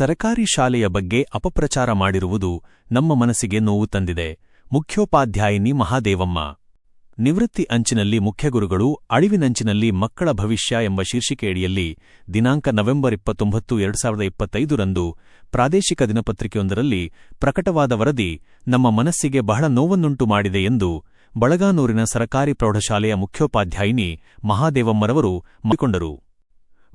ಸರಕಾರಿ ಶಾಲೆಯ ಬಗ್ಗೆ ಅಪಪ್ರಚಾರ ಮಾಡಿರುವುದು ನಮ್ಮ ಮನಸ್ಸಿಗೆ ನೋವು ತಂದಿದೆ. ಮುಖ್ಯೋಪಾಧ್ಯಾಯಿನಿ ಮಹಾದೇವಮ್ಮ. ನಿವೃತ್ತಿ ಅಂಚಿನಲ್ಲಿ ಮುಖ್ಯಗುರುಗಳು, ಅಳಿವಿನಂಚಿನಲ್ಲಿ ಮಕ್ಕಳ ಭವಿಷ್ಯ ಎಂಬ ಶೀರ್ಷಿಕೆಯಡಿಯಲ್ಲಿ ದಿನಾಂಕ ನವೆಂಬರ್ ಇಪ್ಪತ್ತೊಂಬತ್ತು, ಎರಡು ಸಾವಿರದ ಇಪ್ಪತ್ತೈದರಂದು ಪ್ರಾದೇಶಿಕ ದಿನಪತ್ರಿಕೆಯೊಂದರಲ್ಲಿ ಪ್ರಕಟವಾದ ವರದಿ, ನಮ್ಮ ಮನಸ್ಸಿಗೆ ಬಹಳ ನೋವನ್ನುಂಟು ಮಾಡಿದೆ ಎಂದು ಬಳಗಾನೂರಿನ ಸರಕಾರಿ ಪ್ರೌಢಶಾಲೆಯ ಮುಖ್ಯೋಪಾಧ್ಯಾಯಿನಿ ಮಹಾದೇವಮ್ಮರವರು ಮಾಡಿಕೊಂಡರು.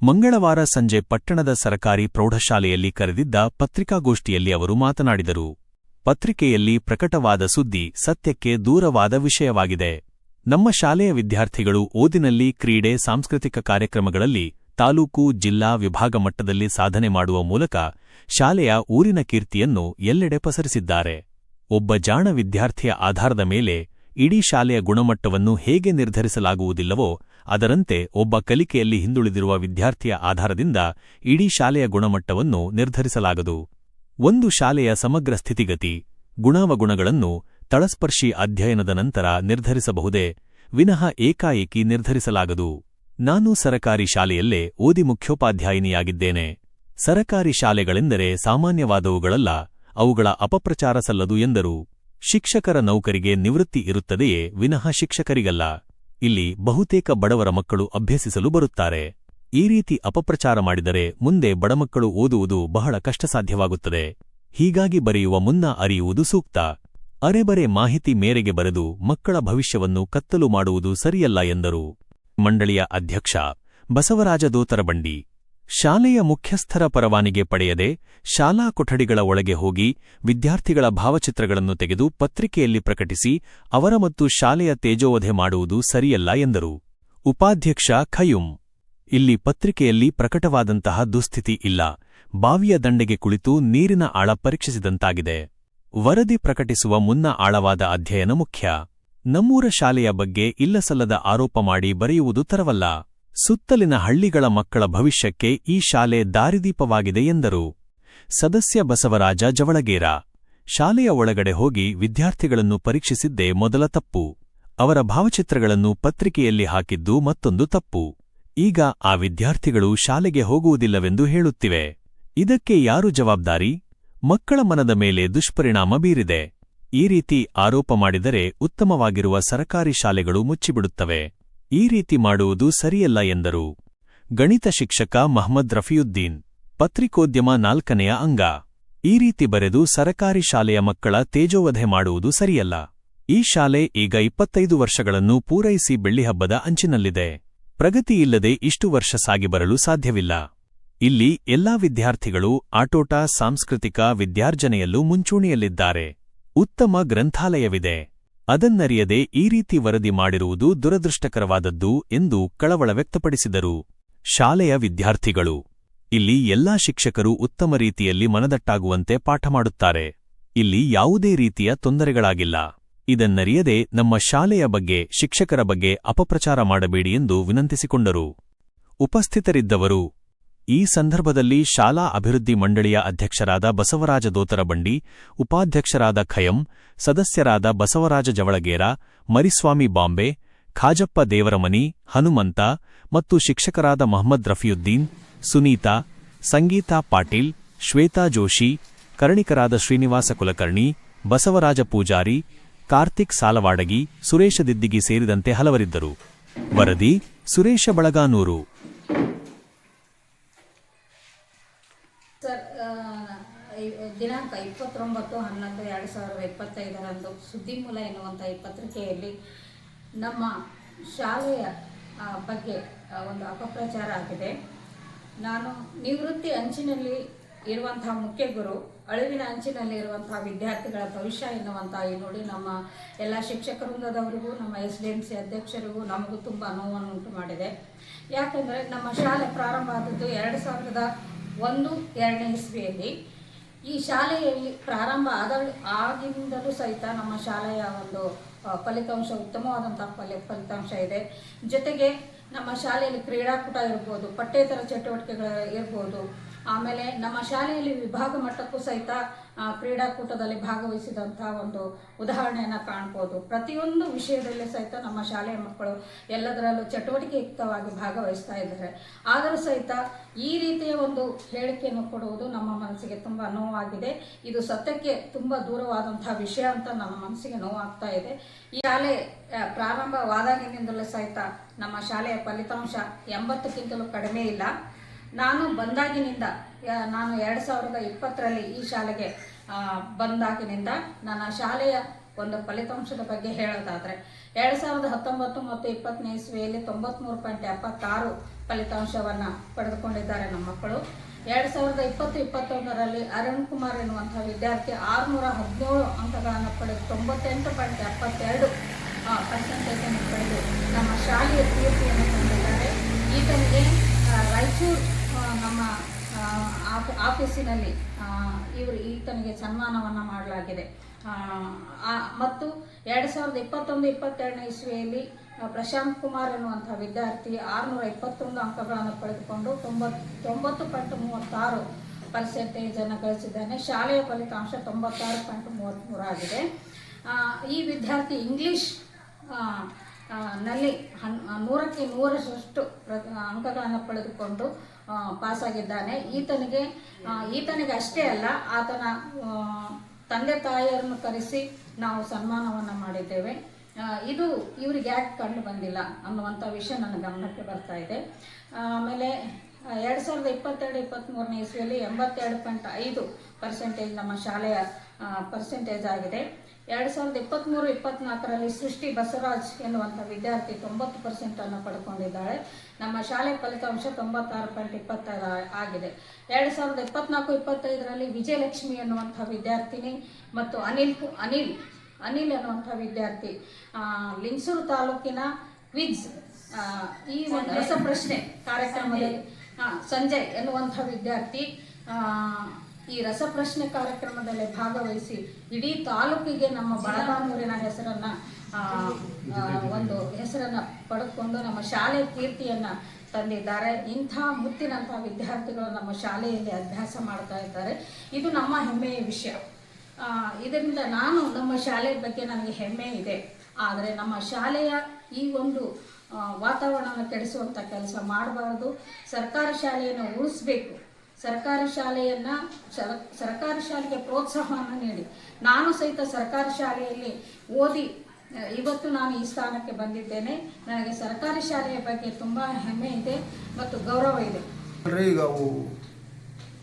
ಮಂಗಳವಾರ ಸಂಜೆ ಪಟ್ಟಣದ ಸರಕಾರಿ ಪ್ರೌಢಶಾಲೆಯಲ್ಲಿ ಕರೆದಿದ್ದ ಪತ್ರಿಕಾಗೋಷ್ಠಿಯಲ್ಲಿ ಅವರು ಮಾತನಾಡಿದರು. ಪತ್ರಿಕೆಯಲ್ಲಿ ಪ್ರಕಟವಾದ ಸುದ್ದಿ ಸತ್ಯಕ್ಕೆ ದೂರವಾದ ವಿಷಯವಾಗಿದೆ. ನಮ್ಮ ಶಾಲೆಯ ವಿದ್ಯಾರ್ಥಿಗಳು ಓದಿನಲ್ಲಿ ಕ್ರೀಡೆ, ಸಾಂಸ್ಕೃತಿಕ ಕಾರ್ಯಕ್ರಮಗಳಲ್ಲಿ ತಾಲೂಕು, ಜಿಲ್ಲಾ, ವಿಭಾಗ ಮಟ್ಟದಲ್ಲಿ ಸಾಧನೆ ಮಾಡುವ ಮೂಲಕ ಶಾಲೆಯ ಊರಿನ ಕೀರ್ತಿಯನ್ನು ಎಲ್ಲೆಡೆ ಪಸರಿಸಿದ್ದಾರೆ. ಒಬ್ಬ ಜಾಣ ವಿದ್ಯಾರ್ಥಿಯ ಆಧಾರದ ಮೇಲೆ ಇಡೀ ಶಾಲೆಯ ಗುಣಮಟ್ಟವನ್ನು ಹೇಗೆ ನಿರ್ಧರಿಸಲಾಗುವುದಿಲ್ಲವೋ ಅದರಂತೆ ಒಬ್ಬ ಕಲಿಕೆಯಲ್ಲಿ ಹಿಂದುಳಿದಿರುವ ವಿದ್ಯಾರ್ಥಿಯ ಆಧಾರದಿಂದ ಇಡೀ ಶಾಲೆಯ ಗುಣಮಟ್ಟವನ್ನು ನಿರ್ಧರಿಸಲಾಗದು. ಒಂದು ಶಾಲೆಯ ಸಮಗ್ರ ಸ್ಥಿತಿಗತಿ, ಗುಣಾವಗುಣಗಳನ್ನು ತಳಸ್ಪರ್ಶಿ ಅಧ್ಯಯನದ ನಂತರ ನಿರ್ಧರಿಸಬಹುದೇ, ವಿನಃ ಏಕಾಏಕಿ ನಿರ್ಧರಿಸಲಾಗದು. ನಾನು ಸರಕಾರಿ ಶಾಲೆಯಲ್ಲೇ ಓದಿ ಮುಖ್ಯೋಪಾಧ್ಯಾಯಿನಿಯಾಗಿದ್ದೇನೆ. ಸರಕಾರಿ ಶಾಲೆಗಳೆಂದರೆ ಸಾಮಾನ್ಯವಾದವುಗಳಲ್ಲ, ಅವುಗಳ ಅಪಪ್ರಚಾರ ಸಲ್ಲದು ಎಂದರು. ಶಿಕ್ಷಕರ ನೌಕರಿಗೆ ನಿವೃತ್ತಿ ಇರುತ್ತದೆಯೇ, ವಿನಃ ಶಿಕ್ಷಕರಿಗಲ್ಲ. ಇಲ್ಲಿ ಬಹುತೇಕ ಬಡವರ ಮಕ್ಕಳು ಅಭ್ಯಸಿಸಲು ಬರುತ್ತಾರೆ. ಈ ರೀತಿ ಅಪಪ್ರಚಾರ ಮಾಡಿದರೆ ಮುಂದೆ ಬಡಮಕ್ಕಳು ಓದುವುದು ಬಹಳ ಕಷ್ಟಸಾಧ್ಯವಾಗುತ್ತದೆ. ಹೀಗಾಗಿ ಬರೆಯುವ ಮುನ್ನ ಅರಿಯುವುದು ಸೂಕ್ತ. ಅರೆಬರೆ ಮಾಹಿತಿ ಮೇರೆಗೆ ಬರೆದು ಮಕ್ಕಳ ಭವಿಷ್ಯವನ್ನು ಕತ್ತಲು ಮಾಡುವುದು ಸರಿಯಲ್ಲ ಎಂದರು. ಮಂಡಳಿಯ ಅಧ್ಯಕ್ಷ ಬಸವರಾಜ ದೋತರಬಂಡಿ ಶಾಲೆಯ ಮುಖ್ಯಸ್ಥರ ಪರವಾನಿಗೆ ಪಡೆಯದೆ ಶಾಲಾ ಕೊಠಡಿಗಳ ಒಳಗೆ ಹೋಗಿ ವಿದ್ಯಾರ್ಥಿಗಳ ಭಾವಚಿತ್ರಗಳನ್ನು ತೆಗೆದು ಪತ್ರಿಕೆಯಲ್ಲಿ ಪ್ರಕಟಿಸಿ ಅವರ ಮತ್ತು ಶಾಲೆಯ ತೇಜೋವಧೆ ಮಾಡುವುದು ಸರಿಯಲ್ಲ ಎಂದರು. ಉಪಾಧ್ಯಕ್ಷ ಖಯುಂ, ಇಲ್ಲಿ ಪತ್ರಿಕೆಯಲ್ಲಿ ಪ್ರಕಟವಾದಂತಹ ದುಸ್ಥಿತಿ ಇಲ್ಲ. ಬಾವಿಯ ದಂಡೆಗೆ ಕುಳಿತು ನೀರಿನ ಆಳ ಪರೀಕ್ಷಿಸಿದಂತಾಗಿದೆ. ವರದಿ ಪ್ರಕಟಿಸುವ ಮುನ್ನ ಆಳವಾದ ಅಧ್ಯಯನ ಮುಖ್ಯ. ನಮ್ಮೂರ ಶಾಲೆಯ ಬಗ್ಗೆ ಇಲ್ಲಸಲ್ಲದ ಆರೋಪ ಮಾಡಿ ಬರೆಯುವುದು ತರವಲ್ಲ. ಸುತ್ತಲಿನ ಹಳ್ಳಿಗಳ ಮಕ್ಕಳ ಭವಿಷ್ಯಕ್ಕೆ ಈ ಶಾಲೆ ದಾರಿದೀಪವಾಗಿದೆ ಎಂದರು. ಸದಸ್ಯ ಬಸವರಾಜ ಜವಳಗೇರ. ಶಾಲೆಯ ಒಳಗಡೆ ಹೋಗಿ ವಿದ್ಯಾರ್ಥಿಗಳನ್ನು ಪರೀಕ್ಷಿಸಿದ್ದೇ ಮೊದಲ ತಪ್ಪು. ಅವರ ಭಾವಚಿತ್ರಗಳನ್ನು ಪತ್ರಿಕೆಯಲ್ಲಿ ಹಾಕಿದ್ದು ಮತ್ತೊಂದು ತಪ್ಪು. ಈಗ ಆ ವಿದ್ಯಾರ್ಥಿಗಳು ಶಾಲೆಗೆ ಹೋಗುವುದಿಲ್ಲವೆಂದು ಹೇಳುತ್ತಿವೆ. ಇದಕ್ಕೆ ಯಾರು ಜವಾಬ್ದಾರಿ? ಮಕ್ಕಳ ಮನದ ಮೇಲೆ ದುಷ್ಪರಿಣಾಮ ಬೀರಿದೆ. ಈ ರೀತಿ ಆರೋಪ ಮಾಡಿದರೆ ಉತ್ತಮವಾಗಿರುವ ಸರಕಾರಿ ಶಾಲೆಗಳು ಮುಚ್ಚಿಬಿಡುತ್ತವೆ. ಈ ರೀತಿ ಮಾಡುವುದು ಸರಿಯಲ್ಲ ಎಂದರು. ಗಣಿತ ಶಿಕ್ಷಕ ಮಹಮ್ಮದ್ ರಫಿಯುದ್ದೀನ್, ಪತ್ರಿಕೋದ್ಯಮ ನಾಲ್ಕನೆಯ ಅಂಗ. ಈ ರೀತಿ ಬರೆದು ಸರಕಾರಿ ಶಾಲೆಯ ಮಕ್ಕಳ ತೇಜೋವಧೆ ಮಾಡುವುದು ಸರಿಯಲ್ಲ. ಈ ಶಾಲೆ ಈಗ ಇಪ್ಪತ್ತೈದು ವರ್ಷಗಳನ್ನು ಪೂರೈಸಿ ಬೆಳ್ಳಿಹಬ್ಬದ ಅಂಚಿನಲ್ಲಿದೆ. ಪ್ರಗತಿಯಿಲ್ಲದೆ ಇಷ್ಟು ವರ್ಷ ಸಾಗಿ ಬರಲು ಸಾಧ್ಯವಿಲ್ಲ. ಇಲ್ಲಿ ಎಲ್ಲಾ ವಿದ್ಯಾರ್ಥಿಗಳು ಆಟೋಟ, ಸಾಂಸ್ಕೃತಿಕ ವಿದ್ಯಾರ್ಜನೆಯಲ್ಲೂ ಮುಂಚೂಣಿಯಲ್ಲಿದ್ದಾರೆ. ಉತ್ತಮ ಗ್ರಂಥಾಲಯವಿದೆ. ಅದನ್ನರಿಯದೆ ಈ ರೀತಿ ವರದಿ ಮಾಡಿರುವುದು ದುರದೃಷ್ಟಕರವಾದದ್ದು ಎಂದು ಕಳವಳ ವ್ಯಕ್ತಪಡಿಸಿದರು. ಶಾಲೆಯ ವಿದ್ಯಾರ್ಥಿಗಳು. ಇಲ್ಲಿ ಎಲ್ಲಾ ಶಿಕ್ಷಕರು ಉತ್ತಮ ರೀತಿಯಲ್ಲಿ ಮನದಟ್ಟಾಗುವಂತೆ ಪಾಠ ಮಾಡುತ್ತಾರೆ. ಇಲ್ಲಿ ಯಾವುದೇ ರೀತಿಯ ತೊಂದರೆಗಳಾಗಿಲ್ಲ. ಇದನ್ನರಿಯದೆ ನಮ್ಮ ಶಾಲೆಯ ಬಗ್ಗೆ, ಶಿಕ್ಷಕರ ಬಗ್ಗೆ ಅಪಪ್ರಚಾರ ಮಾಡಬೇಡಿ ಎಂದು ವಿನಂತಿಸಿಕೊಂಡರು. ಉಪಸ್ಥಿತರಿದ್ದವರು. ಈ ಸಂದರ್ಭದಲ್ಲಿ ಶಾಲಾ ಅಭಿವೃದ್ಧಿ ಮಂಡಳಿಯ ಅಧ್ಯಕ್ಷರಾದ ಬಸವರಾಜ ದೋತರಬಂಡಿ, ಉಪಾಧ್ಯಕ್ಷರಾದ ಖಯಂ, ಸದಸ್ಯರಾದ ಬಸವರಾಜ ಜವಳಗೇರ, ಮರಿಸ್ವಾಮಿ ಬಾಂಬೆ, ಖಾಜಪ್ಪ ದೇವರಮನಿ, ಹನುಮಂತ ಮತ್ತು ಶಿಕ್ಷಕರಾದ ಮಹಮ್ಮದ್ ರಫಿಯುದ್ದೀನ್, ಸುನೀತಾ, ಸಂಗೀತಾ ಪಾಟೀಲ್, ಶ್ವೇತಾ ಜೋಶಿ, ಕರ್ಣಿಕರಾದ ಶ್ರೀನಿವಾಸ ಕುಲಕರ್ಣಿ, ಬಸವರಾಜ ಪೂಜಾರಿ, ಕಾರ್ತಿಕ್ ಸಾಲವಾಡಗಿ, ಸುರೇಶ ದಿದ್ದಿಗಿ ಸೇರಿದಂತೆ ಹಲವರಿದ್ದರು. ವರದಿ ಸುರೇಶ ಬಳಗಾನೂರು ಸರ್ ಆ, ಈ ದಿನಾಂಕ ಇಪ್ಪತ್ತೊಂಬತ್ತು, ಹನ್ನೊಂದು, ಎರಡು ಸಾವಿರದ ಇಪ್ಪತ್ತೈದರಂದು ಸುದ್ದಿಮೂಲ ಎನ್ನುವಂಥ ಈ ಪತ್ರಿಕೆಯಲ್ಲಿ ನಮ್ಮ ಶಾಲೆಯ ಬಗ್ಗೆ ಒಂದು ಅಪಪ್ರಚಾರ ಆಗಿದೆ. ನಾನು ನಿವೃತ್ತಿ ಅಂಚಿನಲ್ಲಿ ಇರುವಂತಹ ಮುಖ್ಯ ಗುರು ಅಳಿವಿನ ಅಂಚಿನಲ್ಲಿ ಇರುವಂತಹ ವಿದ್ಯಾರ್ಥಿಗಳ ಭವಿಷ್ಯ ಎನ್ನುವಂಥ ಈ ನೋಡಿ ನಮ್ಮ ಎಲ್ಲ ಶಿಕ್ಷಕ ವೃಂದದವರಿಗೂ, ನಮ್ಮ ಎಸ್ ಡಿ ಎಂ ಸಿ ಅಧ್ಯಕ್ಷರಿಗೂ ನಮಗೂ ತುಂಬ ನೋವನ್ನು ಉಂಟು ಮಾಡಿದೆ. ಯಾಕೆಂದರೆ ನಮ್ಮ ಶಾಲೆ ಪ್ರಾರಂಭ ಆದದ್ದು ಎರಡು ಸಾವಿರದ ಒಂದು, ಎರಡನೇ ಇಸ್ವಿಯಲ್ಲಿ. ಈ ಶಾಲೆಯಲ್ಲಿ ಪ್ರಾರಂಭ ಆದ ಆಗಿಂದಲೂ ಸಹಿತ ನಮ್ಮ ಶಾಲೆಯ ಒಂದು ಫಲಿತಾಂಶ, ಉತ್ತಮವಾದಂಥ ಫಲಿ, ಫಲಿತಾಂಶ ಇದೆ. ಜೊತೆಗೆ ನಮ್ಮ ಶಾಲೆಯಲ್ಲಿ ಕ್ರೀಡಾಕೂಟ ಇರ್ಬೋದು, ಪಠ್ಯೇತರ ಚಟುವಟಿಕೆಗಳು ಇರ್ಬೋದು, ಆಮೇಲೆ ನಮ್ಮ ಶಾಲೆಯಲ್ಲಿ ವಿಭಾಗ ಮಟ್ಟಕ್ಕೂ ಸಹಿತ ಕ್ರೀಡಾಕೂಟದಲ್ಲಿ ಭಾಗವಹಿಸಿದಂಥ ಒಂದು ಉದಾಹರಣೆಯನ್ನು ಕಾಣ್ಬೋದು. ಪ್ರತಿಯೊಂದು ವಿಷಯದಲ್ಲೂ ಸಹಿತ ನಮ್ಮ ಶಾಲೆಯ ಮಕ್ಕಳು ಎಲ್ಲದರಲ್ಲೂ ಚಟುವಟಿಕೆಯುಕ್ತವಾಗಿ ಭಾಗವಹಿಸ್ತಾ ಇದ್ದಾರೆ. ಆದರೂ ಸಹಿತ ಈ ರೀತಿಯ ಒಂದು ಹೇಳಿಕೆಯನ್ನು ಕೊಡುವುದು ನಮ್ಮ ಮನಸ್ಸಿಗೆ ತುಂಬ ನೋವಾಗಿದೆ. ಇದು ಸತ್ಯಕ್ಕೆ ತುಂಬ ದೂರವಾದಂಥ ವಿಷಯ ಅಂತ ನಮ್ಮ ಮನಸ್ಸಿಗೆ ನೋವಾಗ್ತಾ ಇದೆ. ಈ ಶಾಲೆ ಪ್ರಾರಂಭವಾದಾಗಿನಿಂದಲೂ ಸಹಿತ ನಮ್ಮ ಶಾಲೆಯ ಫಲಿತಾಂಶ ಎಂಬತ್ತಕ್ಕಿಂತಲೂ ಕಡಿಮೆ ಇಲ್ಲ. ನಾನು ಬಂದಾಗಿನಿಂದ ನಾನು ಎರಡು ಸಾವಿರದ ಇಪ್ಪತ್ತರಲ್ಲಿ ಈ ಶಾಲೆಗೆ ಬಂದಾಗಿನಿಂದ ನನ್ನ ಶಾಲೆಯ ಒಂದು ಫಲಿತಾಂಶದ ಬಗ್ಗೆ ಹೇಳೋದಾದರೆ, ಎರಡು ಸಾವಿರದ ಹತ್ತೊಂಬತ್ತು ಮತ್ತು ಇಪ್ಪತ್ತನೇ ಇಸ್ವಿಯಲ್ಲಿ ತೊಂಬತ್ಮೂರು ಪಾಯಿಂಟ್ ಎಪ್ಪತ್ತಾರು ಫಲಿತಾಂಶವನ್ನು ಪಡೆದುಕೊಂಡಿದ್ದಾರೆ ನಮ್ಮ ಮಕ್ಕಳು. ಎರಡು ಸಾವಿರದ ಇಪ್ಪತ್ತು ಇಪ್ಪತ್ತೊಂದರಲ್ಲಿ ಅರುಣ್ ಕುಮಾರ್ ಎನ್ನುವಂಥ ವಿದ್ಯಾರ್ಥಿ ಆರುನೂರ ಹದಿನೇಳು ಅಂಕಗಳನ್ನು ಪಡೆದು ತೊಂಬತ್ತೆಂಟು ಪಾಯಿಂಟ್ ಎಪ್ಪತ್ತೆರಡು ಪರ್ಸೆಂಟೇಜನ್ನು ಪಡೆದು ನಮ್ಮ ಶಾಲೆಯ ಕೀರ್ತಿಯನ್ನು ತಂದಿದ್ದಾರೆ. ಈತನಿಗೆ ರಾಯಚೂರು ನಮ್ಮ ಆಫೀಸಿನಲ್ಲಿ ಇವರು ಈತನಿಗೆ ಸನ್ಮಾನವನ್ನು ಮಾಡಲಾಗಿದೆ. ಮತ್ತು ಎರಡು ಸಾವಿರದ ಇಪ್ಪತ್ತೊಂದು, ಇಪ್ಪತ್ತೆರಡನೇ ಇಸ್ವಿಯಲ್ಲಿ ಪ್ರಶಾಂತ್ ಕುಮಾರ್ ಎನ್ನುವಂಥ ವಿದ್ಯಾರ್ಥಿ ಆರುನೂರ ಇಪ್ಪತ್ತೊಂದು ಅಂಕಗಳನ್ನು ಪಡೆದುಕೊಂಡು ತೊಂಬತ್ತು ಪಾಯಿಂಟ್ ಮೂವತ್ತಾರು ಪರ್ಸೆಂಟೇಜನ್ನು ಗಳಿಸಿದ್ದಾನೆ. ಶಾಲೆಯ ಫಲಿತಾಂಶ ತೊಂಬತ್ತಾರು ಪಾಯಿಂಟ್ ಮೂವತ್ತ್ಮೂರು ಆಗಿದೆ. ಈ ವಿದ್ಯಾರ್ಥಿ ಇಂಗ್ಲೀಷ್ ನಲ್ಲಿ ಹನ್ ನೂರಕ್ಕೆ ನೂರಷ್ಟು ಅಂಕಗಳನ್ನು ಪಡೆದುಕೊಂಡು ಪಾಸಾಗಿದ್ದಾನೆ. ಈತನಿಗೆ ಈತನಿಗೆ ಅಷ್ಟೇ ಅಲ್ಲ, ಆತನ ತಂದೆ ತಾಯಿಯರನ್ನು ಕರೆಸಿ ನಾವು ಸನ್ಮಾನವನ್ನು ಮಾಡಿದ್ದೇವೆ. ಇದು ಇವ್ರಿಗೆ ಯಾಕೆ ಕಂಡು ಬಂದಿಲ್ಲ ಅನ್ನುವಂಥ ವಿಷಯ ನನ್ನ ಗಮನಕ್ಕೆ ಬರ್ತಾ ಇದೆ. ಆಮೇಲೆ ಎರಡು ಸಾವಿರದ ಇಪ್ಪತ್ತೆರಡು ಇಪ್ಪತ್ತ್ಮೂರನೇ ಇಸ್ವಿಯಲ್ಲಿ ಎಂಬತ್ತೆರಡು ಪಾಯಿಂಟ್ ಐದು ಪರ್ಸೆಂಟೇಜ್ ನಮ್ಮ ಶಾಲೆಯ ಪರ್ಸೆಂಟೇಜ್ ಆಗಿದೆ. ಎರಡು ಸಾವಿರದ ಇಪ್ಪತ್ತ್ಮೂರು ಇಪ್ಪತ್ನಾಲ್ಕರಲ್ಲಿ ಸೃಷ್ಟಿ ಬಸವರಾಜ್ ಎನ್ನುವಂಥ ವಿದ್ಯಾರ್ಥಿ ತೊಂಬತ್ತು ಪರ್ಸೆಂಟನ್ನು ಪಡ್ಕೊಂಡಿದ್ದಾಳೆ. ನಮ್ಮ ಶಾಲೆ ಫಲಿತಾಂಶ ತೊಂಬತ್ತಾರು ಪಾಯಿಂಟ್ ಇಪ್ಪತ್ತಾರು ಆಗಿದೆ. ಎರಡು ಸಾವಿರದ ಇಪ್ಪತ್ನಾಲ್ಕು ಇಪ್ಪತ್ತೈದರಲ್ಲಿ ವಿಜಯಲಕ್ಷ್ಮಿ ಎನ್ನುವಂಥ ವಿದ್ಯಾರ್ಥಿನಿ ಮತ್ತು ಅನಿಲ್ ಕು- ಅನಿಲ್ ಅನಿಲ್ ಎನ್ನುವಂಥ ವಿದ್ಯಾರ್ಥಿ ಲಿಂಗಸೂರು ತಾಲೂಕಿನ ಕ್ವಿಜ್ ಈ ಒಂದು ರಸಪ್ರಶ್ನೆ ಕಾರ್ಯಕ್ರಮದಲ್ಲಿ ಸಂಜಯ್ ಎನ್ನುವಂಥ ವಿದ್ಯಾರ್ಥಿ ಈ ರಸಪ್ರಶ್ನೆ ಕಾರ್ಯಕ್ರಮದಲ್ಲಿ ಭಾಗವಹಿಸಿ ಇಡೀ ತಾಲೂಕಿಗೆ ನಮ್ಮ ಬಳಗಾನೂರಿನ ಹೆಸರನ್ನ ಒಂದು ಹೆಸರನ್ನ ಪಡೆದುಕೊಂಡು ನಮ್ಮ ಶಾಲೆ ಕೀರ್ತಿಯನ್ನ ತಂದಿದ್ದಾರೆ. ಇಂಥ ಮುತ್ತಿನಂತಹ ವಿದ್ಯಾರ್ಥಿಗಳು ನಮ್ಮ ಶಾಲೆಯಲ್ಲಿ ಅಭ್ಯಾಸ ಮಾಡ್ತಾ ಇದ್ದಾರೆ. ಇದು ನಮ್ಮ ಹೆಮ್ಮೆಯ ವಿಷಯ. ಇದರಿಂದ ನಾನು ನಮ್ಮ ಶಾಲೆಯ ಬಗ್ಗೆ ನನಗೆ ಹೆಮ್ಮೆ ಇದೆ. ಆದರೆ ನಮ್ಮ ಶಾಲೆಯ ಈ ಒಂದು ವಾತಾವರಣವನ್ನು ಕೆಡಿಸುವಂಥ ಕೆಲಸ ಮಾಡಬಾರ್ದು. ಸರ್ಕಾರಿ ಶಾಲೆಯನ್ನು ಉಳಿಸ್ಬೇಕು. ಸರ್ಕಾರಿ ಶಾಲೆಯನ್ನು ಸರ್ಕಾರಿ ಶಾಲೆಗೆ ಪ್ರೋತ್ಸಾಹವನ್ನು ನೀಡಿ. ನಾನು ಸಹಿತ ಸರ್ಕಾರಿ ಶಾಲೆಯಲ್ಲಿ ಓದಿ ಇವತ್ತು ನಾನು ಈ ಸ್ಥಾನಕ್ಕೆ ಬಂದಿದ್ದೇನೆ. ನನಗೆ ಸರ್ಕಾರಿ ಶಾಲೆಯ ಬಗ್ಗೆ ತುಂಬ ಹೆಮ್ಮೆ ಇದೆ ಮತ್ತು ಗೌರವ ಇದೆ. ಈಗ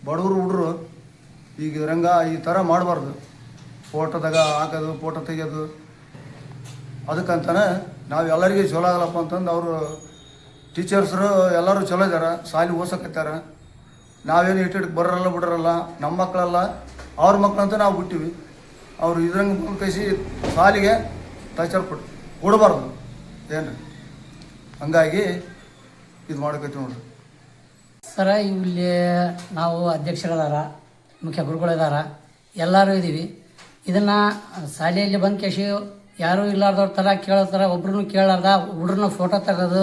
ಬಡವರು ಹುಡ್ರು ಈಗ ರಂಗ ಈ ಥರ ಮಾಡಬಾರ್ದು. ಫೋಟೋದಾಗ ಹಾಕೋದು, ಫೋಟೋ ತೆಗೆಯೋದು ಅದಕ್ಕಂತಾನೆ ನಾವು ಎಲ್ಲರಿಗೂ ಚಲೋ ಆಗಲ್ಲಪ್ಪ ಅಂತಂದು ಅವರು ಟೀಚರ್ಸರು ಎಲ್ಲರೂ ಚಲೋ ಇದ್ದಾರೆ ಶಾಲೆ ಓಸಕತ್ತಾರ. ನಾವೇನು ಇಟ್ಟಿಟ್ಟು ಬರೋಲ್ಲ ಬಿಡೋರಲ್ಲ, ನಮ್ಮ ಮಕ್ಕಳಲ್ಲ, ಅವ್ರ ಮಕ್ಕಳಂತೂ ನಾವು ಬಿಟ್ಟಿವಿ ಅವರು ಇದ್ರಂಗೆ ಮುಂದೆ ಕೈಸಿ ಸಾಲಿಗೆ ಟಚರ್ ಕೊಟ್ಟು ಕೊಡಬಾರ್ದು. ಏನು? ಹಂಗಾಗಿ ಇದು ಮಾಡ್ಕೈತಿ ನೋಡ್ರಿ. ಸರ ಇಲ್ಲಿ ನಾವು ಅಧ್ಯಕ್ಷರದಾರ, ಮುಖ್ಯ ಗುರುಗಳಿದಾರ, ಎಲ್ಲರೂ ಇದ್ದೀವಿ ಇದನ್ನು ಶಾಲೆಯಲ್ಲಿ ಬಂದು ಕೇಶಿ ಯಾರೂ ಇಲ್ಲಾರ್ದವ್ರ ಥರ ಕೇಳೋ ಥರ ಒಬ್ರು ಕೇಳಾರ್ದ ಹುಡ್ರನ್ನ ಫೋಟೋ ತೆಗೆದು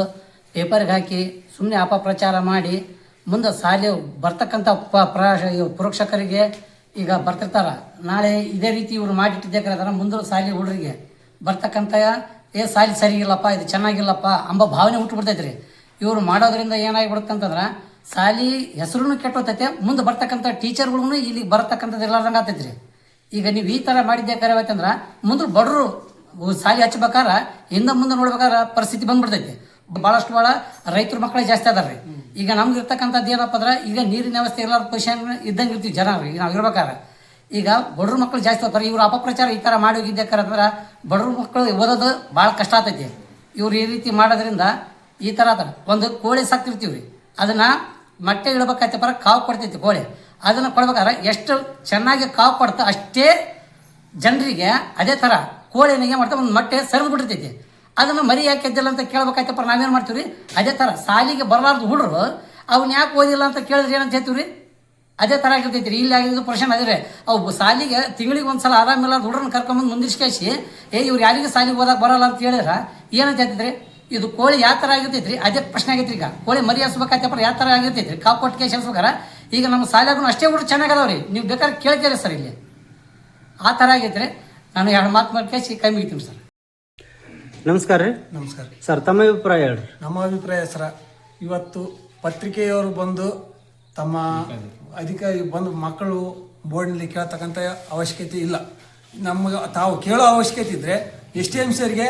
ಪೇಪರ್ಗೆ ಹಾಕಿ ಸುಮ್ಮನೆ ಅಪಪ್ರಚಾರ ಮಾಡಿ ಮುಂದೆ ಶಾಲೆ ಬರ್ತಕ್ಕಂಥ ಪ ಪ್ರಾಶ ಪುರೋಕ್ಷಕರಿಗೆ ಈಗ ಬರ್ತಿರ್ತಾರ. ನಾಳೆ ಇದೇ ರೀತಿ ಇವ್ರು ಮಾಡಿಟ್ಟಿದ್ದೆ ಮುಂದಿನ ಮುಂದೆ ಶಾಲೆ ಹುಡುಗರಿಗೆ ಬರ್ತಕ್ಕಂಥ ಏ ಶಾಲೆ ಸರಿಗಿಲ್ಲಪ್ಪ ಇದು ಚೆನ್ನಾಗಿಲ್ಲಪ್ಪ ಅಂಬ ಭಾವನೆ ಹುಟ್ಟುಬಿಡ್ತೈತ್ರಿ ಇವ್ರು ಮಾಡೋದ್ರಿಂದ ಏನಾಗಿಬಿಡುತ್ತಂತಂದ್ರೆ ಸಾಲಿ ಹೆಸರು ಕೆಟ್ಟೋತೈತೆ, ಮುಂದೆ ಬರ್ತಕ್ಕಂಥ ಟೀಚರ್ಗಳು ಇಲ್ಲಿ ಬರ್ತಕ್ಕಂಥದ್ದು ಎಲ್ಲಾರ್ದಂಗೆ ಆತೈತ್ರಿ ಈಗ ನೀವು ಈ ಥರ ಮಾಡಿದ್ದೆ ಕರೆವತ್ತಂದ್ರೆ ಮುಂದೆ ಬಡವರು ಸಾಲಿ ಹಚ್ಬೇಕಾರೆ, ಹಿಂದೆ ಮುಂದೆ ನೋಡ್ಬೇಕಾರ ಪರಿಸ್ಥಿತಿ ಬಂದ್ಬಿಡ್ತೈತಿ. ಭಾಳಷ್ಟು ಭಾಳ ರೈತರ ಮಕ್ಕಳೇ ಜಾಸ್ತಿ ಅದಾರ ಈಗ ನಮ್ಗೆ ಇರ್ತಕ್ಕಂಥದ್ದು ಏನಪ್ಪ ಅಂದ್ರೆ, ಈಗ ನೀರಿನ ವ್ಯವಸ್ಥೆ ಇರಲಾರ ಪೊಸಿಷನ್ ಇದ್ದಂಗೆ ಇರ್ತೀವಿ ಜನ ಈಗ ನಾವು ಇರ್ಬೇಕಾದ್ರೆ. ಈಗ ಬಡವ್ರ ಮಕ್ಕಳು ಜಾಸ್ತಿ ಹೋಗ್ತಾರೆ ಇವ್ರು ಅಪಪ್ರಚಾರ ಈ ಥರ ಮಾಡಿ ಅಂದ್ರೆ ಬಡವ್ರ ಮಕ್ಕಳು ಓದೋದು ಭಾಳ ಕಷ್ಟ ಆಗ್ತೈತಿ. ಇವ್ರು ಈ ರೀತಿ ಮಾಡೋದ್ರಿಂದ ಈ ಥರ ಆತ ಒಂದು ಕೋಳಿ ಸಾಕ್ತಿರ್ತೀವಿ ರೀ, ಅದನ್ನ ಮೊಟ್ಟೆ ಇಡಬೇಕಾಯ್ತಪ್ಪ ಕಾವು ಕೊಡ್ತೈತಿ ಕೋಳಿ. ಅದನ್ನು ಕೊಡ್ಬೇಕಾದ್ರೆ ಎಷ್ಟು ಚೆನ್ನಾಗಿ ಕಾವು ಕೊಡ್ತಾ ಅಷ್ಟೇ ಜನರಿಗೆ ಅದೇ ಥರ ಕೋಳಿ ಏನು ಮಾಡ್ತಾ ಒಂದು ಮೊಟ್ಟೆ ಸರಿದು ಬಿಟ್ಟಿರ್ತೈತಿ ಅದನ್ನು ಮರಿ ಯಾಕೆ ಎದ್ದಿಲ್ಲ ಅಂತ ಕೇಳ್ಬೇಕಾಯ್ತಪ್ಪ, ನಾವೇನು ಮಾಡ್ತೀವಿ ಅದೇ ಥರ ಸಾಲಿಗೆ ಬರಲಾರ್ದು ಹುಡ್ರು, ಅವ್ನು ಯಾಕೆ ಓದಿಲ್ಲ ಅಂತ ಕೇಳಿದ್ರೆ ಏನಂತ ಹೇಳ್ತೀವಿ ಅದೇ ಥರ ಆಗಿರ್ತೈತಿ ರೀ ಇಲ್ಲಿ ಆಗಿದ್ದು ಪ್ರಶ್ನೆ ಅದೇ ಅವು ಸಾಲಿಗೆ ತಿಂಗಳಿಗೆ ಒಂದು ಸಲ ಆರಾಮಿಲ್ಲ ಹುಡ್ರನ್ನ ಕರ್ಕೊಂಬಂದು ಮುಂದಿಸ್ಕೇಸಿ ಏ, ಇವ್ರು ಯಾರಿಗೆ ಸಾಲಿಗೆ ಹೋದಾಗ ಬರಲ್ಲ ಅಂತ ಹೇಳಿದ್ರೆ ಏನಂತ ಹೇಳ್ತಿದ್ರಿ? ಇದು ಕೋಳಿ ಯಾವ ಥರ ಆಗಿರ್ತೈತಿ ರೀ ಅದೇ ಪ್ರಶ್ನೆ ಆಗೈತ್ರಿ ಈಗ. ಕೋಳಿ ಮರಿ ಹಸ್ಬೇಕಾಯ್ತಪ್ಪ ಯಾವ ಥರ ಆಗಿರ್ತೈತಿ ರೀ ಕಾವು ಕೊಟ್ಟು ಕೇಸ್ ಈಗ ನಮ್ಮ ಸಾಲಾಗೂ ಅಷ್ಟೇ ಹುಡುಗ ಚೆನ್ನಾಗದವ್ರಿ. ನೀವು ಬೇಕಾದ್ರೆ ಕೇಳ್ತೀರಿ ಸರ್ ಇಲ್ಲಿ. ಆ ಥರ ಆಗೈತ್ರಿ. ನಾನು ಎರಡು ಮಾತು ಮಾಡಿ ಕೇಸಿ ಕೈ ಮುಗಿತೀನಿ ಸರ್. ನಮಸ್ಕಾರ ರೀ. ನಮಸ್ಕಾರ ಸರ್ ತಮ್ಮ ಅಭಿಪ್ರಾಯ ಹೇಳ್ರಿ. ನಮ್ಮ ಅಭಿಪ್ರಾಯ ಸರ ಇವತ್ತು ಪತ್ರಿಕೆಯವರು ಬಂದು ತಮ್ಮ ಅಧಿಕಾರಿ ಬಂದು ಮಕ್ಕಳು ಬೋರ್ಡ್ನಲ್ಲಿ ಕೇಳ್ತಕ್ಕಂಥ ಅವಶ್ಯಕತೆ ಇಲ್ಲ. ನಮಗೆ ತಾವು ಕೇಳೋ ಅವಶ್ಯಕತೆ ಇದ್ದರೆ ಎಸ್ ಟಿ ಎಂ ಸಿರ್ಗೆ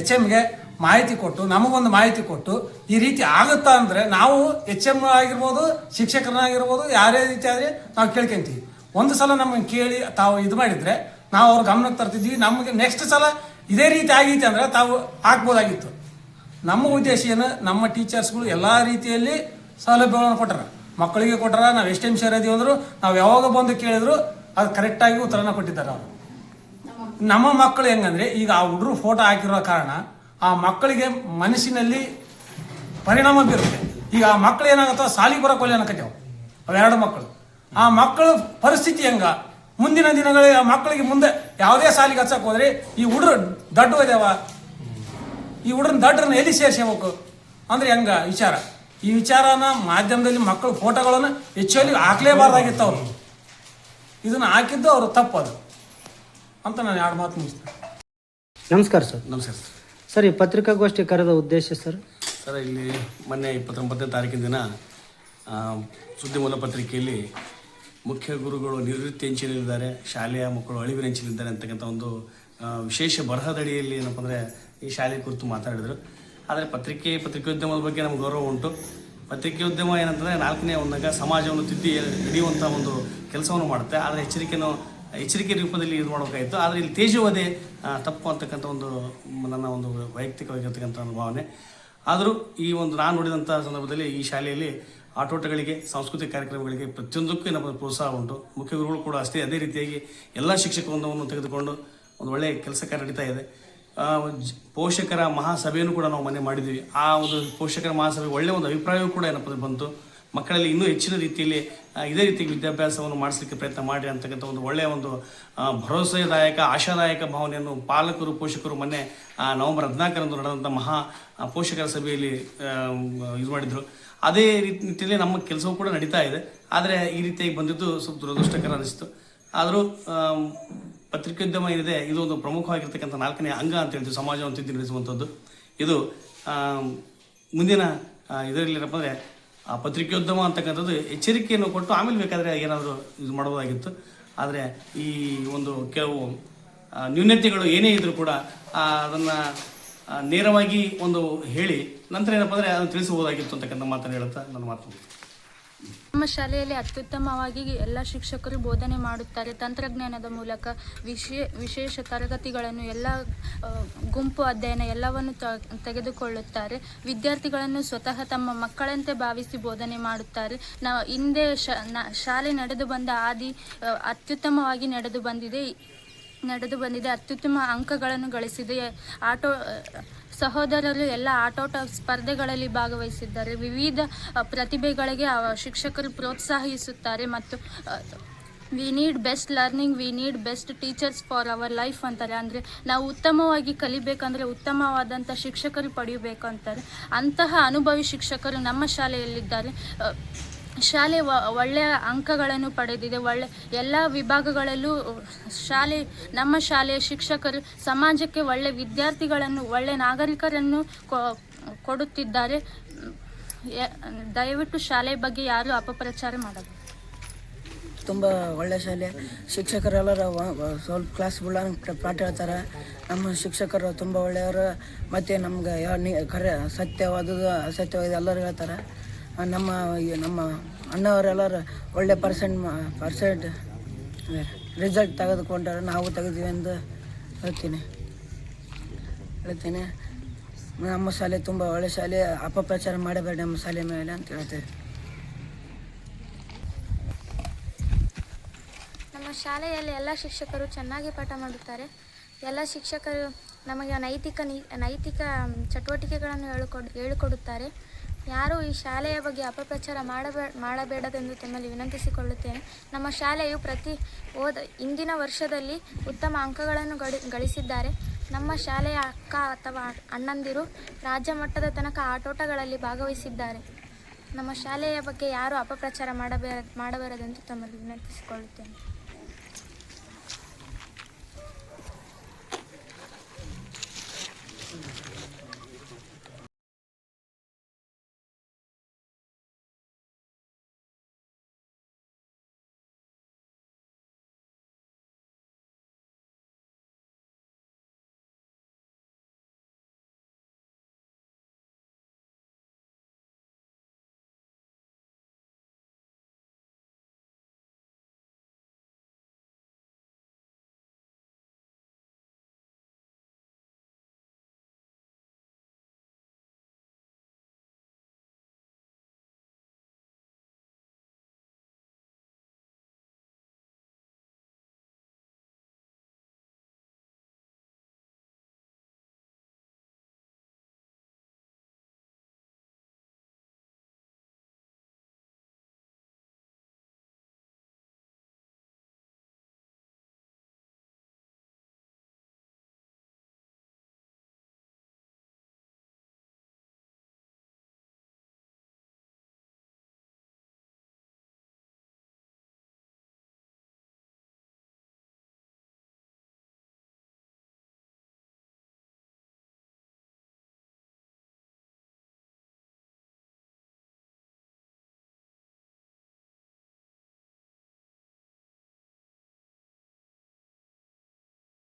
ಎಚ್ ಎಮ್ಗೆ ಮಾಹಿತಿ ಕೊಟ್ಟು ನಮಗೊಂದು ಮಾಹಿತಿ ಕೊಟ್ಟು ಈ ರೀತಿ ಆಗುತ್ತಾ ಅಂದರೆ ನಾವು ಎಚ್ ಎಂ ಆಗಿರ್ಬೋದು ಶಿಕ್ಷಕರನ್ನಾಗಿರ್ಬೋದು ಯಾರೇ ರೀತಿ ಆದರೆ ನಾವು ಕೇಳ್ಕೊಂತೀವಿ. ಒಂದು ಸಲ ನಮ್ಗೆ ಕೇಳಿ ತಾವು ಇದು ಮಾಡಿದರೆ ನಾವು ಅವ್ರ ಗಮನಕ್ಕೆ ತರ್ತಿದ್ವಿ. ನಮಗೆ ನೆಕ್ಸ್ಟ್ ಸಲ ಇದೇ ರೀತಿ ಆಗೈತೆ ಅಂದರೆ ತಾವು ಹಾಕ್ಬೋದಾಗಿತ್ತು. ನಮ್ಮ ಉದ್ದೇಶ ಏನು? ನಮ್ಮ ಟೀಚರ್ಸ್ಗಳು ಎಲ್ಲ ರೀತಿಯಲ್ಲಿ ಸೌಲಭ್ಯಗಳನ್ನು ಕೊಟ್ಟಾರ. ಮಕ್ಕಳಿಗೆ ಕೊಟ್ಟರ, ನಾವು ಎಷ್ಟು ನಿಮಿಷ ಇರೋದೀವಿ ಅಂದ್ರು, ನಾವು ಯಾವಾಗ ಬಂದು ಕೇಳಿದ್ರು ಅದು ಕರೆಕ್ಟಾಗಿ ಉತ್ತರನ ಕೊಟ್ಟಿದ್ದಾರೆ ಅವರು. ನಮ್ಮ ಮಕ್ಕಳು ಹೆಂಗಂದ್ರೆ, ಈಗ ಆ ಹುಡುಗರು ಫೋಟೋ ಹಾಕಿರೋ ಕಾರಣ ಆ ಮಕ್ಕಳಿಗೆ ಮನಸ್ಸಿನಲ್ಲಿ ಪರಿಣಾಮ ಬೀರುತ್ತೆ. ಈಗ ಆ ಮಕ್ಕಳು ಏನಾಗುತ್ತೋ, ಸಾಲಿಗೆ ಬರೋ ಕೊಲೆ ಅನ್ನಕತ್ಯಾವ ಅವೆರಡು ಮಕ್ಕಳು. ಆ ಮಕ್ಕಳು ಪರಿಸ್ಥಿತಿ ಹೆಂಗ? ಮುಂದಿನ ದಿನಗಳಲ್ಲಿ ಆ ಮಕ್ಕಳಿಗೆ ಮುಂದೆ ಯಾವುದೇ ಸಾಲಿಗೆ ಹಚ್ಚಕ್ ಹೋದ್ರೆ ಈ ಹುಡ್ರ ದಡ್ಡು ಹೋದ್ಯಾವ ಈ ಹುಡ್ರನ್ನ ದಡ್ಡರನ್ನ ಎಲ್ಲಿ ಸೇರಿಸಬೇಕು ಅಂದ್ರೆ ಹೆಂಗ? ವಿಚಾರ. ಈ ವಿಚಾರನ ಮಾಧ್ಯಮದಲ್ಲಿ ಮಕ್ಕಳು ಫೋಟೋಗಳನ್ನು ಹೆಚ್ಚಲ್ಲಿ ಹಾಕ್ಲೇಬಾರ್ದಾಗಿತ್ತು ಅವರು ಇದನ್ನ ಹಾಕಿದ್ದು ಅವರು ಅದು. ಅಂತ ನಾನು ಎರಡು ಮಾತು ಮುಗಿಸ್ತೇನೆ. ನಮಸ್ಕಾರ ಸರ್. ನಮಸ್ಕಾರ ಸರ್. ಸರ್ ಈ ಪತ್ರಿಕಾಗೋಷ್ಠಿ ಕರೆದ ಉದ್ದೇಶ ಸರ್? ಸರ್ ಇಲ್ಲಿ ಮೊನ್ನೆ ಇಪ್ಪತ್ತೊಂಬತ್ತನೇ ತಾರೀಕಿನ ದಿನ ಸುದ್ದಿ ಮೂಲ ಪತ್ರಿಕೆಯಲ್ಲಿ ಮುಖ್ಯ ಗುರುಗಳು ನಿವೃತ್ತಿ ಹೆಂಚಿನಲ್ಲಿದ್ದಾರೆ ಶಾಲೆಯ ಮಕ್ಕಳು ಅಳಿವಿನ ಹೆಂಚಿನಲ್ಲಿದ್ದಾರೆ ಅಂತಕ್ಕಂಥ ಒಂದು ವಿಶೇಷ ಬರಹದಡಿಯಲ್ಲಿ ಏನಪ್ಪ ಅಂದರೆ ಈ ಶಾಲೆ ಕುರಿತು ಮಾತಾಡಿದರು. ಆದರೆ ಪತ್ರಿಕೆ, ಪತ್ರಿಕೋದ್ಯಮದ ಬಗ್ಗೆ ನಮ್ಗೆ ಗೌರವ ಉಂಟು. ಪತ್ರಿಕೋದ್ಯಮ ಏನಂತಂದರೆ ನಾಲ್ಕನೇ ಒಂದಾಗ ಸಮಾಜವನ್ನು ತಿದ್ದಿ ಹಿಡಿಯುವಂಥ ಒಂದು ಕೆಲಸವನ್ನು ಮಾಡುತ್ತೆ. ಆದರೆ ಎಚ್ಚರಿಕೆಯನ್ನು ಎಚ್ಚರಿಕೆ ರೂಪದಲ್ಲಿ ಇದು ಮಾಡಬೇಕಾಗಿತ್ತು. ಆದರೆ ಇಲ್ಲಿ ತೇಜವದೆ ತಪ್ಪು ಅಂತಕ್ಕಂಥ ಒಂದು, ನನ್ನ ಒಂದು ವೈಯಕ್ತಿಕವಾಗಿರ್ತಕ್ಕಂಥ ಒಂದು ಭಾವನೆ. ಆದರೂ ಈ ಒಂದು ನಾನು ನೋಡಿದಂಥ ಸಂದರ್ಭದಲ್ಲಿ ಈ ಶಾಲೆಯಲ್ಲಿ ಆಟೋಟಗಳಿಗೆ, ಸಾಂಸ್ಕೃತಿಕ ಕಾರ್ಯಕ್ರಮಗಳಿಗೆ ಪ್ರತಿಯೊಂದಕ್ಕೂ ಏನಪ್ಪ ಪ್ರೋತ್ಸಾಹ ಉಂಟು. ಮುಖ್ಯ ಗುರುಗಳು ಕೂಡ ಅಷ್ಟೇ ಅದೇ ರೀತಿಯಾಗಿ ಎಲ್ಲ ಶಿಕ್ಷಕ ವೃಂದವನ್ನು ತೆಗೆದುಕೊಂಡು ಒಂದು ಒಳ್ಳೆಯ ಕೆಲಸ ಕಾರ್ಯ ನಡೀತಾ ಇದೆ ಪೋಷಕರ ಮಹಾಸಭೆಯನ್ನು ಕೂಡ ನಾವು ಮನೆ ಮಾಡಿದ್ವಿ. ಆ ಒಂದು ಪೋಷಕರ ಮಹಾಸಭೆ ಒಳ್ಳೆಯ ಒಂದು ಅಭಿಪ್ರಾಯವೂ ಕೂಡ ಏನಪ್ಪ ಬಂತು. ಮಕ್ಕಳಲ್ಲಿ ಇನ್ನೂ ಹೆಚ್ಚಿನ ರೀತಿಯಲ್ಲಿ ಇದೇ ರೀತಿ ವಿದ್ಯಾಭ್ಯಾಸವನ್ನು ಮಾಡಿಸಲಿಕ್ಕೆ ಪ್ರಯತ್ನ ಮಾಡಿ ಅಂತಕ್ಕಂಥ ಒಂದು ಒಳ್ಳೆಯ ಒಂದು ಭರವಸೆದಾಯಕ, ಆಶಾದಾಯಕ ಭಾವನೆಯನ್ನು ಪಾಲಕರು, ಪೋಷಕರು ಮೊನ್ನೆ ನವೆಂಬರ್ ಹದಿನಾಲ್ಕರಂದು ನಡೆದಂಥ ಮಹಾ ಪೋಷಕರ ಸಭೆಯಲ್ಲಿ ಇದು ಮಾಡಿದರು. ಅದೇ ರೀತಿಯಲ್ಲಿ ನಮ್ಮ ಕೆಲಸವೂ ಕೂಡ ನಡೀತಾ ಇದೆ. ಆದರೆ ಈ ರೀತಿಯಾಗಿ ಬಂದಿದ್ದು ಸ್ವಲ್ಪ ದುರದೃಷ್ಟಕರ ಅನಿಸಿತು. ಆದರೂ ಪತ್ರಿಕೋದ್ಯಮ ಏನಿದೆ, ಇದು ಒಂದು ಪ್ರಮುಖವಾಗಿರ್ತಕ್ಕಂಥ ನಾಲ್ಕನೇ ಅಂಗ ಅಂತ ಹೇಳ್ತೀವಿ, ಸಮಾಜವನ್ನು ತಿದ್ದಿ ನಡೆಸುವಂಥದ್ದು ಇದು ಮುಂದಿನ ಇದರಲ್ಲಿ ಏನಪ್ಪ ಅಂದರೆ, ಆ ಪತ್ರಿಕೋದ್ಯಮ ಅಂತಕ್ಕಂಥದ್ದು ಎಚ್ಚರಿಕೆಯನ್ನು ಕೊಟ್ಟು ಆಮೇಲೆ ಬೇಕಾದರೆ ಏನಾದರೂ ಇದು ಮಾಡೋದಾಗಿತ್ತು ಆದರೆ ಈ ಒಂದು ಕೆಲವು ನ್ಯೂನತೆಗಳು ಏನೇ ಇದ್ದರೂ ಕೂಡ ಅದನ್ನು ನೇರವಾಗಿ ಒಂದು ಹೇಳಿ, ನಂತರ ಏನಪ್ಪ ಅಂದರೆ ಅದನ್ನು ತಿಳಿಸಬಹುದಾಗಿತ್ತು ಅಂತಕ್ಕಂಥ ಮಾತನ್ನು ಹೇಳುತ್ತಾ ನನ್ನ ಮಾತು ನಮ್ಮ ಶಾಲೆಯಲ್ಲಿ ಅತ್ಯುತ್ತಮವಾಗಿ ಎಲ್ಲ ಶಿಕ್ಷಕರು ಬೋಧನೆ ಮಾಡುತ್ತಾರೆ. ತಂತ್ರಜ್ಞಾನದ ಮೂಲಕ ವಿಶೇ, ವಿಶೇಷ ತರಗತಿಗಳನ್ನು ಎಲ್ಲ ಗುಂಪು ಅಧ್ಯಯನ ಎಲ್ಲವನ್ನು ತೆಗೆದುಕೊಳ್ಳುತ್ತಾರೆ. ವಿದ್ಯಾರ್ಥಿಗಳನ್ನು ಸ್ವತಃ ತಮ್ಮ ಮಕ್ಕಳಂತೆ ಭಾವಿಸಿ ಬೋಧನೆ ಮಾಡುತ್ತಾರೆ. ನಾವು ಹಿಂದೆ ಶಾಲೆ ನಡೆದು ಬಂದ ಆದಿ ಅತ್ಯುತ್ತಮವಾಗಿ ನಡೆದು ಬಂದಿದೆ. ನಡೆದು ಬಂದಿದೆ. ಅತ್ಯುತ್ತಮ ಅಂಕಗಳನ್ನು ಗಳಿಸಿದೆ. ಆಟೋ, ಸಹೋದರರು ಎಲ್ಲ ಆಟೋಟ ಸ್ಪರ್ಧೆಗಳಲ್ಲಿ ಭಾಗವಹಿಸಿದ್ದಾರೆ. ವಿವಿಧ ಪ್ರತಿಭೆಗಳಿಗೆ ಶಿಕ್ಷಕರು ಪ್ರೋತ್ಸಾಹಿಸುತ್ತಾರೆ ಮತ್ತು we need best learning we need best teachers for our life ಅಂತಾರೆ. ಅಂದರೆ ನಾವು ಉತ್ತಮವಾಗಿ ಕಲಿಬೇಕಂದ್ರೆ ಉತ್ತಮವಾದಂಥ ಶಿಕ್ಷಕರು ಪಡೆಯಬೇಕು ಅಂತಾರೆ. ಅಂತಹ ಅನುಭವಿ ಶಿಕ್ಷಕರು ನಮ್ಮ ಶಾಲೆಯಲ್ಲಿದ್ದಾರೆ. ಶಾಲೆ ಒಳ್ಳೆಯ ಅಂಕಗಳನ್ನು ಪಡೆದಿದೆ. ಒಳ್ಳೆ ಎಲ್ಲ ವಿಭಾಗಗಳಲ್ಲೂ ಶಾಲೆ, ನಮ್ಮ ಶಾಲೆಯ ಶಿಕ್ಷಕರು ಸಮಾಜಕ್ಕೆ ಒಳ್ಳೆ ವಿದ್ಯಾರ್ಥಿಗಳನ್ನು, ಒಳ್ಳೆ ನಾಗರಿಕರನ್ನು ಕೊಡುತ್ತಿದ್ದಾರೆ. ದಯವಿಟ್ಟು ಶಾಲೆ ಬಗ್ಗೆ ಯಾರು ಅಪಪ್ರಚಾರ ಮಾಡಬೇಕು ತುಂಬ ಒಳ್ಳೆ ಶಾಲೆ. ಶಿಕ್ಷಕರೆಲ್ಲರ ಸ್ವಲ್ಪ ಕ್ಲಾಸ್ಗಳ ಪಾಠ ಹೇಳ್ತಾರೆ. ನಮ್ಮ ಶಿಕ್ಷಕರು ತುಂಬ ಒಳ್ಳೆಯವರು. ಮತ್ತು ನಮ್ಗೆ ಯಾವ ಖರೆ ಸತ್ಯವಾದದ್ದು ಅಸತ್ಯವಾದ ಎಲ್ಲರೂ ಹೇಳ್ತಾರೆ. ನಮ್ಮ ನಮ್ಮ ಅಣ್ಣವರೆಲ್ಲರೂ ಒಳ್ಳೆ ಪರ್ಸೆಂಟ್ ಪರ್ಸೆಂಟ್ ರಿಸಲ್ಟ್ ತೆಗೆದುಕೊಂಡರೆ ನಾವು ತೆಗೆದ್ವಿ ಎಂದು ಹೇಳ್ತೀನಿ. ಹೇಳ್ತೀನಿ. ನಮ್ಮ ಶಾಲೆ ತುಂಬ ಒಳ್ಳೆ ಶಾಲೆ, ಅಪಪ್ರಚಾರ ಮಾಡಬೇಡ ನಮ್ಮ ಶಾಲೆ ಮೇಲೆ ಅಂತ ಹೇಳ್ತೇವೆ ನಮ್ಮ ಶಾಲೆಯಲ್ಲಿ ಎಲ್ಲ ಶಿಕ್ಷಕರು ಚೆನ್ನಾಗಿ ಪಾಠ ಮಾಡುತ್ತಾರೆ. ಎಲ್ಲ ಶಿಕ್ಷಕರು ನಮಗೆ ನೈತಿಕ ನೈತಿಕ ಚಟುವಟಿಕೆಗಳನ್ನು ಹೇಳಿಕೊಡ್, ಹೇಳಿಕೊಡುತ್ತಾರೆ. ಯಾರೂ ಈ ಶಾಲೆಯ ಬಗ್ಗೆ ಅಪಪ್ರಚಾರ ಮಾಡಬೇ, ಮಾಡಬೇಡದೆಂದು ತಮ್ಮಲ್ಲಿ ವಿನಂತಿಸಿಕೊಳ್ಳುತ್ತೇನೆ. ನಮ್ಮ ಶಾಲೆಯು ಪ್ರತಿ ಓದ ಇಂದಿನ ವರ್ಷದಲ್ಲಿ ಉತ್ತಮ ಅಂಕಗಳನ್ನು ಗಳಿಸಿದ್ದಾರೆ. ನಮ್ಮ ಶಾಲೆಯ ಅಕ್ಕ ಅಥವಾ ಅಣ್ಣಂದಿರು ರಾಜ್ಯ ಮಟ್ಟದ ತನಕ ಆಟೋಟಗಳಲ್ಲಿ ಭಾಗವಹಿಸಿದ್ದಾರೆ. ನಮ್ಮ ಶಾಲೆಯ ಬಗ್ಗೆ ಯಾರೂ ಅಪಪ್ರಚಾರ ಮಾಡಬೇ, ಮಾಡಬಾರದೆಂದು ತಮ್ಮಲ್ಲಿ ವಿನಂತಿಸಿಕೊಳ್ಳುತ್ತೇನೆ.